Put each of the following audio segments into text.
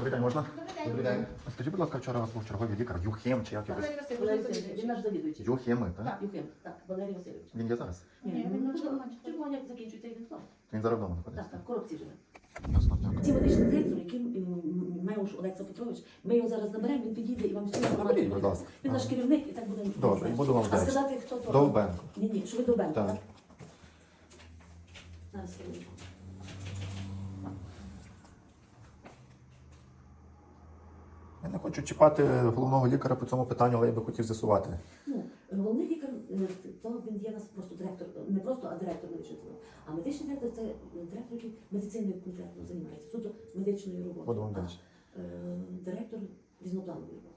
Добрий день, можна? Добрий день. Скажіть, будь ласка, вчора у вас був черговий лікар Юхим чи як його? Валерій Валерій Васильович, Васильович, він наш завідуючий. Юхими, так? Так. Юхим, так, Валерій Васильович. Він є зараз. Ні, він на ну, червоному. як закінчується він знов. Він зараз вдома знаходиться. Так, так, в коробці живе. Ясно, дякую. Ці медичний директор, яким м, Меуш Олекса Петрович, ми його зараз наберемо, він підійде і вам всю Наберіть, будь ласка. Він наш керівник і так буде. Добре, і буду вам А вдячний. сказати, хто то? Довбенко. Ні, ні, що ви Довбенко, Так. так? Зараз, хвилинку. Я не хочу чіпати головного лікаря по цьому питанню, але я би хотів з'ясувати. Ну, головний лікар, е, то він є нас просто директор, не просто, а директор медичного. А медичний директор це директор, який медициною конкретно займається, суто медичною роботою. А, е, Директор різнопланової роботи.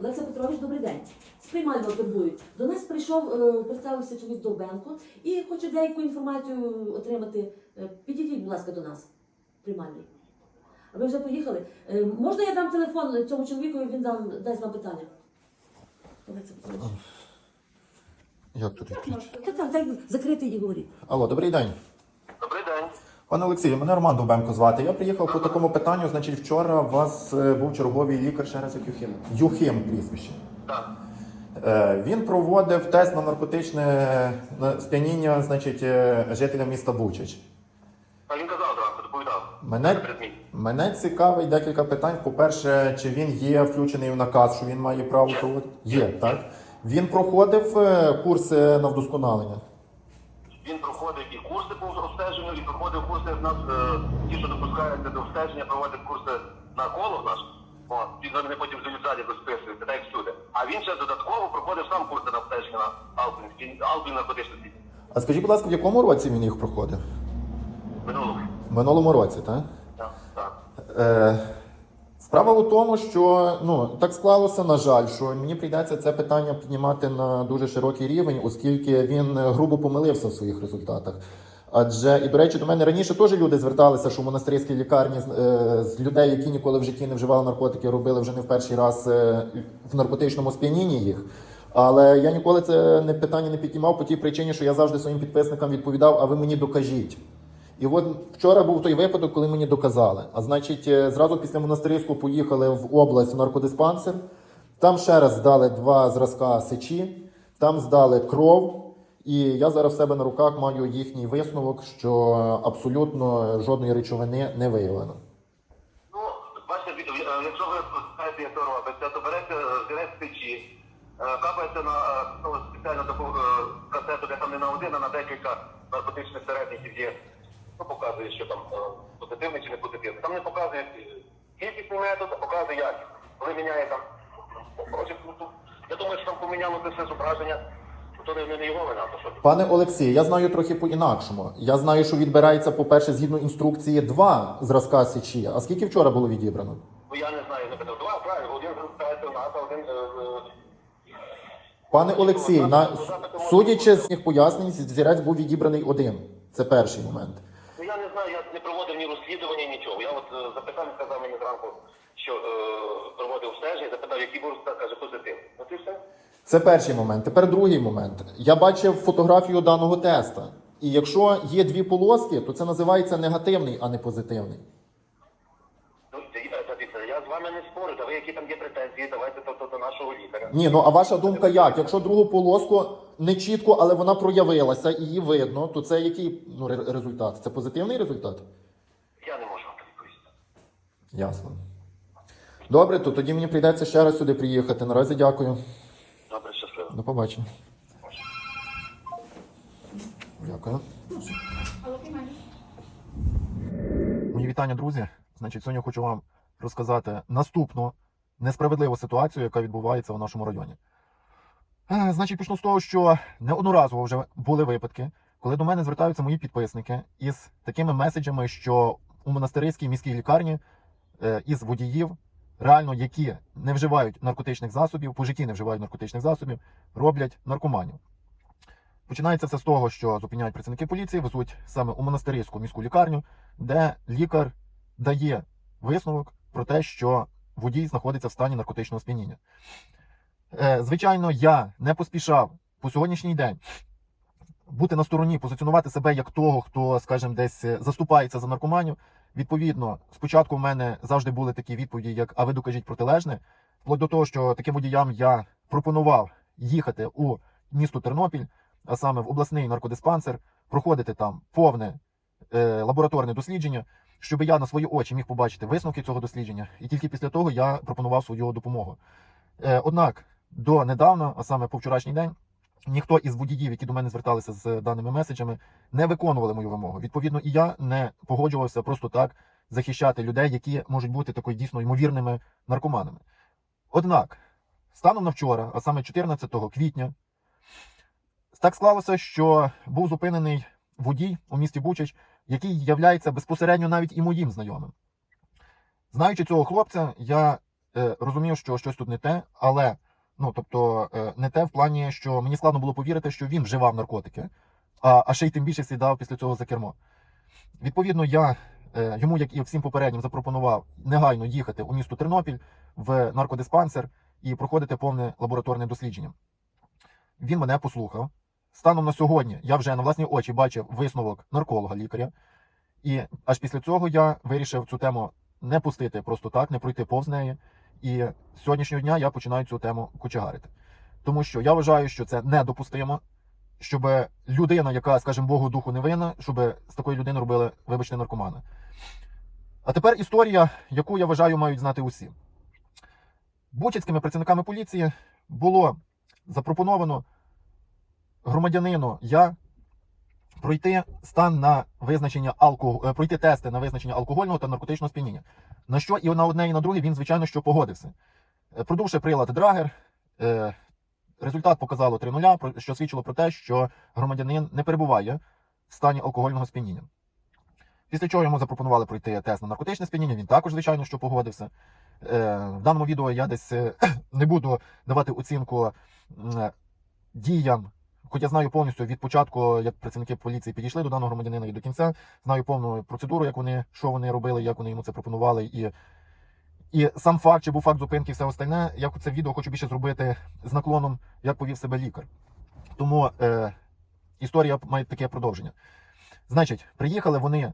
Олексій Петрович, добрий день. З приймального турбують. До нас прийшов, е, представився чоловік Довбенко і хоче деяку інформацію отримати. Підійдіть, будь ласка, до нас. Приймальний. А ви вже поїхали? Е, Можна я дам телефон цьому чоловіку, і він дам, дасть вам питання? Як тут відключити? Так, так, так, закритий і говоріть. Алло, добрий день. Добрий день. Пане Олексію, мене Роман Довбенко звати. Я приїхав по такому питанню. Значить, вчора у вас е, був черговий лікар ще раз як Юхим. Юхим прізвище. Так. Е, Він проводив тест на наркотичне е, сп'яніння, значить, е, жителям міста Бучач. А він казав зранку, доповідав. Мене, Перед. Мене цікавить декілька питань. По-перше, чи він є включений в наказ, що він має право проводити? Є, так? Він проходив е, курси на вдосконалення. Він проходив і курси по обстеженню, і проходив курси в нас, е, ті, що допускаються до обстеження, проводив курси нарколог наш. От, він за потім в залі розписує, так як всюди. А він ще додатково проходив сам курси на обстеження на Алпінській, Алпін наркотичності. А скажіть, будь ласка, в якому році він їх проходив? Минулого. В минулому році, так? Е, справа у тому, що ну так склалося, на жаль, що мені прийдеться це питання піднімати на дуже широкий рівень, оскільки він грубо помилився в своїх результатах. Адже і до речі, до мене раніше теж люди зверталися, що в монастирській лікарні е, з людей, які ніколи в житті не вживали наркотики, робили вже не в перший раз е, в наркотичному сп'янінні їх. Але я ніколи це не питання не піднімав по тій причині, що я завжди своїм підписникам відповідав, а ви мені докажіть. І от вчора був той випадок, коли мені доказали. А значить, е, зразу після монастирського поїхали в область в наркодиспансер. Там ще раз здали два зразка сечі, там здали кров. І я зараз в себе на руках маю їхній висновок, що абсолютно жодної речовини не виявлено. Ну, бачите, е, якщо ви знаєте, як це робиться, то берете е, взірець печі, е, капаєте на ну, спеціально таку касету, де там не на один, а на декілька наркотичних середників є. Ну, показує, що там е, позитивний чи не позитивний. Там не показує е, кількісний метод, а показує якість. Коли міняє там. ну, Я думаю, що там поміняло це все зображення, то не, не його вина, то що. Пане Олексій, я знаю трохи по-інакшому. Я знаю, що відбирається, по-перше, згідно інструкції, два зразка сечі. А скільки вчора було відібрано? Ну я не знаю, не питав. Два, правильно, один звертається в нас, а один. е, е, Пане Олексій, на судячи з їх пояснень, зірець був відібраний один. Це перший момент. Ну я не знаю, я не проводив ні розслідування, нічого. Я от е, запитав, сказав мені зранку, що е, проводив обстеження, запитав, який був результат, каже позитив. Ну ти все. Це перший момент. Тепер другий момент. Я бачив фотографію даного теста. І якщо є дві полоски, то це називається негативний, а не позитивний. Ну дивіться, я з вами не спорю, та ви які там є претензії, давайте то, то, до нашого лікаря. Ні, ну а ваша думка як? Якщо другу полоску не чітко, але вона проявилася і її видно, то це який ну, ре- результат? Це позитивний результат? Я не можу вам відповісти. Ясно. Добре, то тоді мені прийдеться ще раз сюди приїхати. Наразі дякую. Добре, щасливо. До побачення. Дякую. Мої вітання, друзі. Значить, сьогодні хочу вам розказати наступну несправедливу ситуацію, яка відбувається у нашому районі. Е, Значить, почну з того, що неодноразово вже були випадки, коли до мене звертаються мої підписники із такими меседжами, що у монастирській міській лікарні із водіїв, реально які не вживають наркотичних засобів, по житті не вживають наркотичних засобів, роблять наркоманів. Починається все з того, що зупиняють працівники поліції, везуть саме у монастирську міську лікарню, де лікар дає висновок про те, що водій знаходиться в стані наркотичного сп'яніння. Е, Звичайно, я не поспішав по сьогоднішній день бути на стороні, позиціонувати себе як того, хто, скажімо, десь е, заступається за наркоманів. Відповідно, спочатку в мене завжди були такі відповіді, як а ви докажіть протилежне. Вплоть до того, що таким водіям я пропонував їхати у місто Тернопіль, а саме в обласний наркодиспансер, проходити там повне е, лабораторне дослідження, щоб я на свої очі міг побачити висновки цього дослідження, і тільки після того я пропонував свою допомогу. Е, однак до недавно, а саме по вчорашній день, ніхто із водіїв, які до мене зверталися з даними меседжами, не виконували мою вимогу. Відповідно, і я не погоджувався просто так захищати людей, які можуть бути такою дійсно ймовірними наркоманами. Однак, станом на вчора, а саме 14 квітня, так склалося, що був зупинений водій у місті Бучач, який являється безпосередньо навіть і моїм знайомим. Знаючи цього хлопця, я е, розумів, що щось тут не те, але ну тобто е, не те в плані, що мені складно було повірити, що він вживав наркотики, а, а ще й тим більше сідав після цього за кермо. Відповідно, я е, йому, як і всім попереднім, запропонував негайно їхати у місто Тернопіль в наркодиспансер і проходити повне лабораторне дослідження. Він мене послухав. Станом на сьогодні я вже на власні очі бачив висновок нарколога-лікаря, і аж після цього я вирішив цю тему не пустити просто так, не пройти повз неї. І з сьогоднішнього дня я починаю цю тему кочегарити. Тому що я вважаю, що це недопустимо, щоб людина, яка, скажімо, Богу духу не винна, щоб з такої людини робили, вибачте, наркомана. А тепер історія, яку я вважаю, мають знати усі. Бучацькими працівниками поліції було запропоновано громадянину я пройти стан на визначення алко... е, пройти тести на визначення алкогольного та наркотичного сп'яніння. На що і на одне, і на друге він, звичайно, що погодився. Е, Продувши прилад Драгер, е, результат показало 3-0, про- що свідчило про те, що громадянин не перебуває в стані алкогольного сп'яніння. Після чого йому запропонували пройти тест на наркотичне сп'яніння, він також, звичайно, що погодився. Е, В даному відео я десь не буду давати оцінку діям, хоч я знаю повністю від початку, як працівники поліції підійшли до даного громадянина і до кінця, знаю повну процедуру, як вони, що вони робили, як вони йому це пропонували. І, і сам факт, чи був факт зупинки, і все остальне, я це відео хочу більше зробити з наклоном, як повів себе лікар. Тому е, історія має таке продовження. Значить, приїхали вони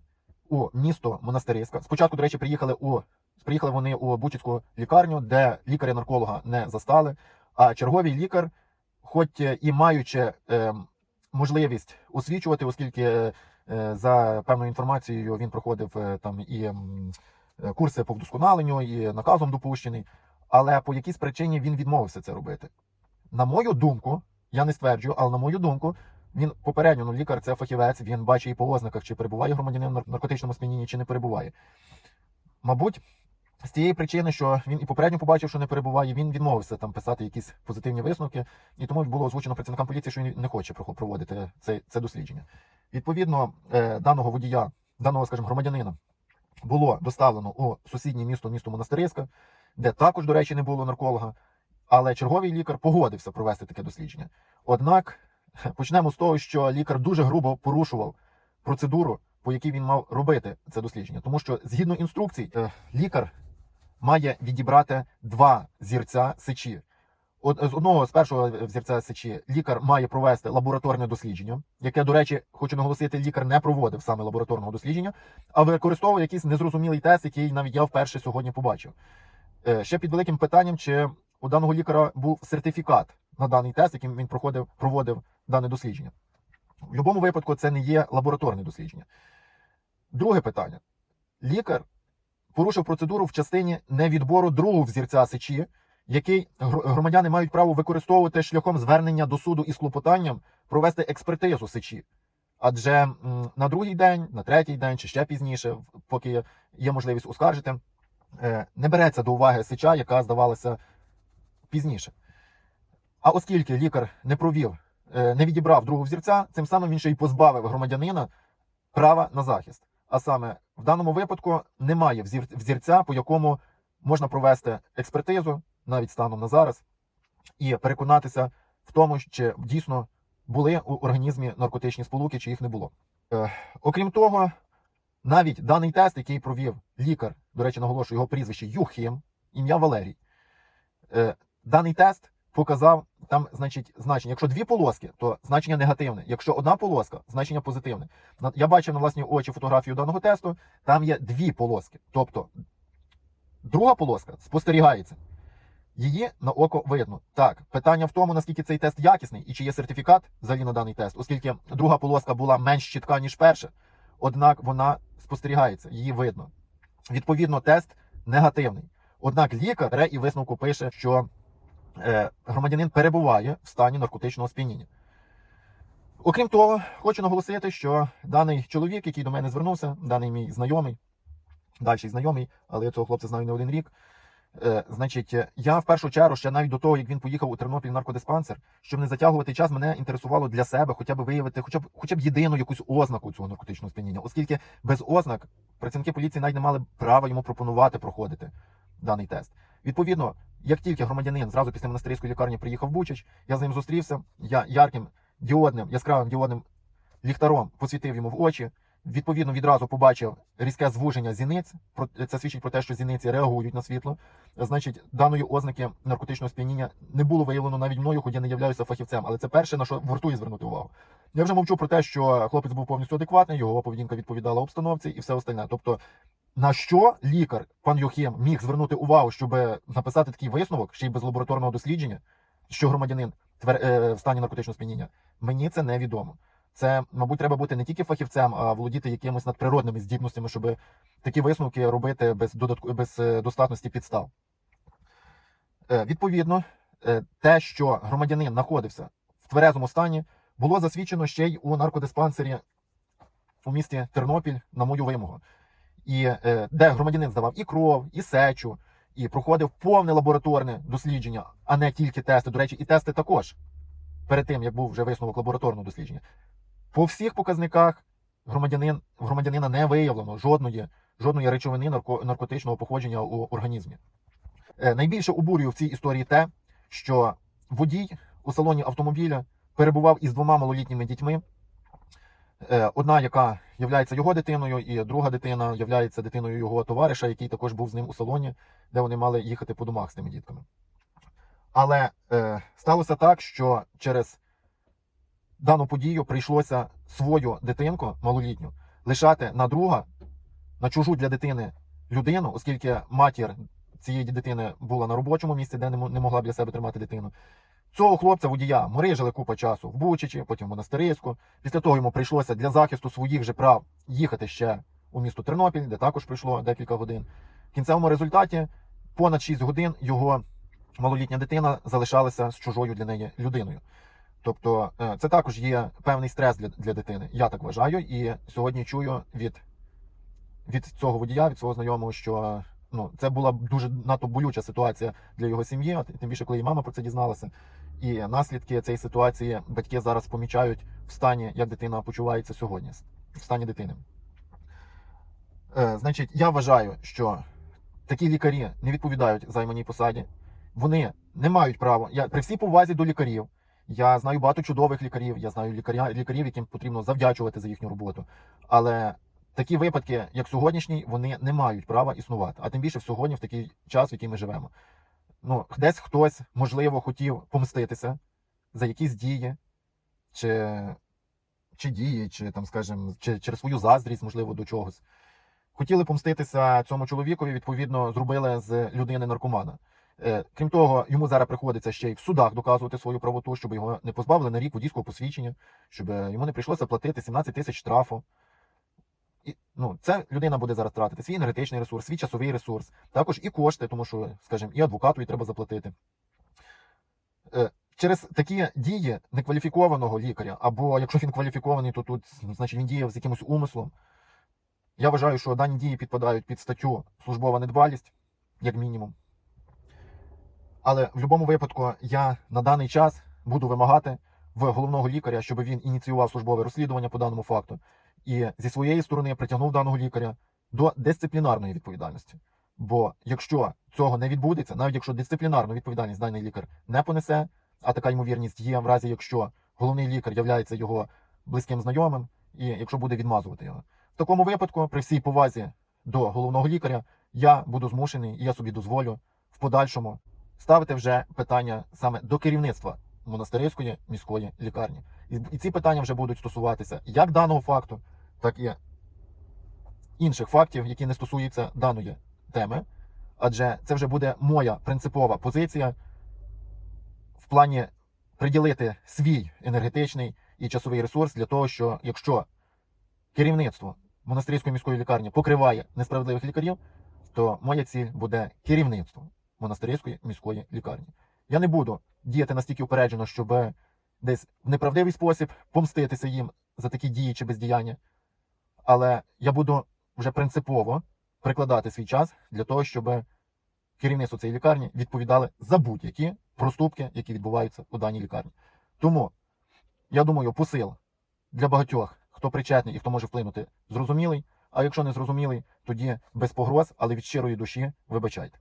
у місто Монастириська. Спочатку, до речі, приїхали у приїхали вони у Бучицьку лікарню, де лікаря-нарколога не застали. А черговий лікар, хоч і маючи е, можливість освічувати, оскільки е, за певною інформацією він проходив е, там і е, курси по вдосконаленню, і наказом допущений, але по якійсь причині він відмовився це робити. На мою думку, я не стверджую, але на мою думку, він попередньо, ну лікар це фахівець, він бачить і по ознаках, чи перебуває громадянин в наркотичному сп'янінні, чи не перебуває. Мабуть, з тієї причини, що він і попередньо побачив, що не перебуває, він відмовився там писати якісь позитивні висновки, і тому було озвучено працівникам поліції, що він не хоче проводити це, це дослідження. Відповідно, е, даного водія, даного, скажімо, громадянина було доставлено у сусіднє місто, місто Монастириська, де також, до речі, не було нарколога. Але черговий лікар погодився провести таке дослідження. Однак почнемо з того, що лікар дуже грубо порушував процедуру, по якій він мав робити це дослідження. Тому що згідно інструкцій, е, лікар має відібрати два зірця сечі. От з одного з першого зірця сечі лікар має провести лабораторне дослідження, яке, до речі, хочу наголосити, лікар не проводив саме лабораторного дослідження, а використовував якийсь незрозумілий тест, який навіть я вперше сьогодні побачив. Е, Ще під великим питанням, чи у даного лікаря був сертифікат на даний тест, яким він проходив, проводив дане дослідження. В будь-якому випадку це не є лабораторне дослідження. Друге питання: лікар порушив процедуру в частині невідбору другого взірця сечі, який громадяни мають право використовувати шляхом звернення до суду із клопотанням провести експертизу сечі. Адже на другий день, на третій день чи ще пізніше, поки є можливість оскаржити, е, не береться до уваги сеча, яка здавалася пізніше. А оскільки лікар не провів, е, не відібрав другого взірця, цим самим він ще й позбавив громадянина права на захист. А саме в даному випадку немає взірця, по якому можна провести експертизу навіть станом на зараз, і переконатися в тому, чи дійсно були у організмі наркотичні сполуки, чи їх не було. Е, окрім того, навіть даний тест, який провів лікар, до речі, наголошую його прізвище Юхим, ім'я Валерій. Е, даний тест показав там, значить, значення. Якщо дві полоски, то значення негативне. Якщо одна полоска, значення позитивне. Я бачив на власні очі фотографію даного тесту. Там є дві полоски. Тобто друга полоска спостерігається. Її на око видно. Так, питання в тому, наскільки цей тест якісний і чи є сертифікат взагалі на даний тест, оскільки друга полоска була менш чітка, ніж перша, однак вона спостерігається, її видно. Відповідно, тест негативний. Однак лікар бере і висновку пише, що громадянин перебуває в стані наркотичного сп'яніння. Окрім того, хочу наголосити, що даний чоловік, який до мене звернувся, даний мій знайомий, дальший знайомий, але я цього хлопця знаю не один рік. Е, значить, е, я в першу чергу, ще навіть до того, як він поїхав у Тернопіль наркодиспансер, щоб не затягувати час, мене інтересувало для себе хоча б виявити, хоча б хоча б єдину якусь ознаку цього наркотичного сп'яніння, оскільки без ознак працівники поліції навіть не мали права йому пропонувати проходити даний тест. Відповідно, як тільки громадянин зразу після монастирської лікарні приїхав Бучач, я з ним зустрівся, я ярким діодним, яскравим діодним ліхтаром посвітив йому в очі. Відповідно, відразу побачив різке звуження зіниць. Це свідчить про те, що зіниці реагують на світло. Значить, даної ознаки наркотичного сп'яніння не було виявлено навіть мною, хоч я не являюся фахівцем. Але це перше, на що вартує звернути увагу. Я вже мовчу про те, що хлопець був повністю адекватний, його поведінка відповідала обстановці і все остальне. Тобто, на що лікар, пан Юхим, міг звернути увагу, щоб написати такий висновок, ще й без лабораторного дослідження, що громадянин е, в стані наркотичного сп'яніння, мені це невідомо. Це, мабуть, треба бути не тільки фахівцем, а володіти якимись надприродними здібностями, щоб такі висновки робити без додатку без е, достатності підстав. Е, Відповідно, те, що громадянин знаходився в тверезому стані, було засвідчено ще й у наркодиспансері у місті Тернопіль на мою вимогу. І е, де громадянин здавав і кров, і сечу, і проходив повне лабораторне дослідження, а не тільки тести. До речі, і тести також перед тим, як був вже висновок лабораторного дослідження. По всіх показниках громадянин, громадянина не виявлено жодної, жодної речовини нарко, наркотичного походження у організмі. Е, найбільше обурює в цій історії те, що водій у салоні автомобіля перебував із двома малолітніми дітьми. Е, Одна, яка є його дитиною, і друга дитина є дитиною його товариша, який також був з ним у салоні, де вони мали їхати по домах з тими дітками. Але е, сталося так, що через дану подію прийшлося свою дитинку малолітню лишати на друга, на чужу для дитини людину, оскільки матір цієї дитини була на робочому місці, де не могла для себе тримати дитину. Цього хлопця водія морижили купа часу в Бучичі, потім в Монастирську. Після того йому прийшлося для захисту своїх же прав їхати ще у місто Тернопіль, де також прийшло декілька годин. В кінцевому результаті понад 6 годин його малолітня дитина залишалася з чужою для неї людиною. Тобто е, це також є певний стрес для, для дитини. Я так вважаю, і сьогодні чую від, від цього водія, від свого знайомого, що ну, це була дуже надто болюча ситуація для його сім'ї, тим більше, коли і мама про це дізналася. І наслідки цієї ситуації батьки зараз помічають в стані, як дитина почувається сьогодні, в стані дитини. Е, значить, я вважаю, що такі лікарі не відповідають займаній посаді. Вони не мають права. Я при всій повазі до лікарів. Я знаю багато чудових лікарів, я знаю лікаря, лікарів, яким потрібно завдячувати за їхню роботу. Але такі випадки, як сьогоднішній, вони не мають права існувати. А тим більше в сьогодні, в такий час, в який ми живемо. Ну, десь хтось, можливо, хотів помститися за якісь дії, чи, чи дії, чи там, скажімо, чи через свою заздрість, можливо, до чогось. Хотіли помститися цьому чоловікові, відповідно, зробили з людини наркомана. Е, Крім того, йому зараз приходиться ще й в судах доказувати свою правоту, щоб його не позбавили на рік водійського посвідчення, щоб йому не прийшлося платити 17 тисяч штрафу. І, ну, це людина буде зараз тратити свій енергетичний ресурс, свій часовий ресурс, також і кошти, тому що, скажімо, і адвокату треба заплатити. Е, Через такі дії некваліфікованого лікаря, або якщо він кваліфікований, то тут значить він діяв з якимось умислом. Я вважаю, що дані дії підпадають під статтю службова недбалість, як мінімум. Але в будь-якому випадку я на даний час буду вимагати в головного лікаря, щоб він ініціював службове розслідування по даному факту і зі своєї сторони притягнув даного лікаря до дисциплінарної відповідальності. Бо якщо цього не відбудеться, навіть якщо дисциплінарну відповідальність даний лікар не понесе, а така ймовірність є в разі, якщо головний лікар являється його близьким знайомим, і якщо буде відмазувати його. В такому випадку, при всій повазі до головного лікаря, я буду змушений і я собі дозволю в подальшому ставити вже питання саме до керівництва монастирської міської лікарні. І ці питання вже будуть стосуватися як даного факту, так і інших фактів, які не стосуються даної теми. Адже це вже буде моя принципова позиція в плані приділити свій енергетичний і часовий ресурс для того, що якщо керівництво монастирської міської лікарні покриває несправедливих лікарів, то моя ціль буде керівництво монастирської міської лікарні. Я не буду діяти настільки упереджено, щоб десь в неправдивий спосіб помститися їм за такі дії чи бездіяння. Але я буду вже принципово прикладати свій час для того, щоб керівництво цієї лікарні відповідали за будь-які проступки, які відбуваються у даній лікарні. Тому я думаю, посил для багатьох, хто причетний і хто може вплинути, зрозумілий. А якщо не зрозумілий, тоді без погроз, але від щирої душі вибачайте.